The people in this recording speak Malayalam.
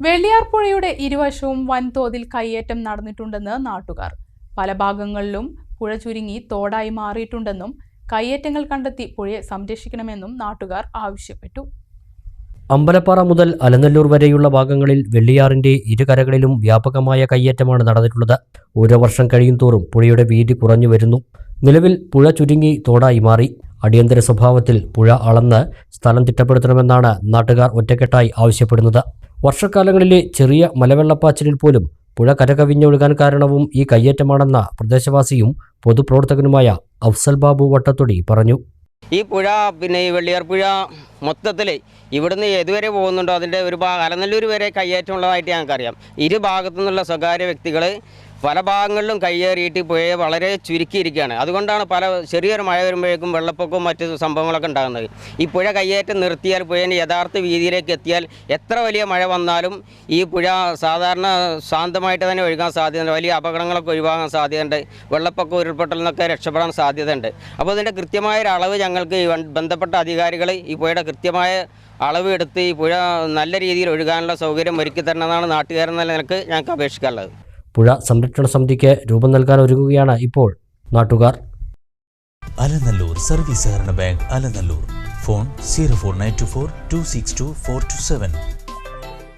വെള്ളിയാർ പുഴയുടെ ഇരുവശവും വൻതോതിൽ കയ്യേറ്റം നടന്നിട്ടുണ്ടെന്ന് നാട്ടുകാർ. പല ഭാഗങ്ങളിലും പുഴ ചുരുങ്ങി തോടായി മാറിയിട്ടുണ്ടെന്നും കയ്യേറ്റങ്ങൾ കണ്ടെത്തി പുഴയെ സംരക്ഷിക്കണമെന്നും നാട്ടുകാർ ആവശ്യപ്പെട്ടു. അമ്പലപ്പാറ മുതൽ അലനല്ലൂർ വരെയുള്ള ഭാഗങ്ങളിൽ വെള്ളിയാറിന്റെ ഇരുകരകളിലും വ്യാപകമായ കയ്യേറ്റമാണ് നടന്നിട്ടുള്ളത്. ഓരോ വർഷം കഴിയും തോറും പുഴയുടെ വീതി കുറഞ്ഞു വരുന്നു. നിലവിൽ പുഴ ചുരുങ്ങി തോടായി മാറി. അടിയന്തര സ്വഭാവത്തിൽ പുഴ അളന്ന് സ്ഥലം തിട്ടപ്പെടുത്തണമെന്നാണ് നാട്ടുകാർ ഒറ്റക്കെട്ടായി ആവശ്യപ്പെടുന്നത്. വർഷക്കാലങ്ങളിലെ ചെറിയ മലവെള്ളപ്പാച്ചിലിൽ പോലും പുഴ കരകവിഞ്ഞൊഴുകാൻ കാരണവും ഈ കയ്യേറ്റമാണെന്ന പ്രദേശവാസിയും പൊതുപ്രവർത്തകനുമായ അഫ്സൽ ബാബു വട്ടത്തൊടി പറഞ്ഞു. ഈ പുഴ പിന്നെ ഈ വെള്ളിയാർ പുഴ മൊത്തത്തിൽ ഇവിടുന്ന് ഏതുവരെ പോകുന്നുണ്ടോ അതിന്റെ ഒരു ഭാഗം അലനല്ലൂർ വരെ കയ്യേറ്റമുള്ളതായിട്ട് ഞങ്ങൾക്കറിയാം. ഇരു ഭാഗത്തു നിന്നുള്ള സ്വകാര്യ വ്യക്തികൾ പല ഭാഗങ്ങളിലും കയ്യേറിയിട്ട് പുഴയെ വളരെ ചുരുക്കിയിരിക്കുകയാണ്. അതുകൊണ്ടാണ് പല ചെറിയൊരു മഴ വരുമ്പോഴേക്കും വെള്ളപ്പൊക്കവും മറ്റ് സംഭവങ്ങളൊക്കെ ഉണ്ടാകുന്നത്. ഈ പുഴ കയ്യേറ്റം നിർത്തിയാൽ പുഴേന്റെ യഥാർത്ഥ വീതിയിലേക്ക് എത്തിയാൽ എത്ര വലിയ മഴ വന്നാലും ഈ പുഴ സാധാരണ ശാന്തമായിട്ട് തന്നെ ഒഴുകാൻ സാധ്യതയുണ്ട്. വലിയ അപകടങ്ങളൊക്കെ ഒഴിവാകാൻ സാധ്യതയുണ്ട്. വെള്ളപ്പൊക്കം ഉരുൾപൊട്ടൽ നിന്നൊക്കെ രക്ഷപ്പെടാൻ സാധ്യതയുണ്ട്. അപ്പോൾ ഇതിന്റെ കൃത്യമായ ഒരു അളവ് ഞങ്ങൾക്ക് ബന്ധപ്പെട്ട അധികാരികൾ ഈ പുഴയുടെ കൃത്യമായ അളവ് എടുത്ത് ഈ പുഴ നല്ല രീതിയിൽ ഒഴുകാനുള്ള സൗകര്യം ഒരുക്കി തരണമെന്നാണ് നാട്ടുകാരെന്ന നിലയ്ക്ക് ഞങ്ങൾക്ക് അപേക്ഷിക്കാനുള്ളത്. പുഴ സംരക്ഷണ സമിതിക്ക് രൂപം നൽകാൻ ഒരുങ്ങുകയാണ് ഇപ്പോൾ നാട്ടുകാർ. അലനല്ലൂർ സർവീസ് സഹകരണ bank Alanallur. Phone zero four nine two four two six two four two seven.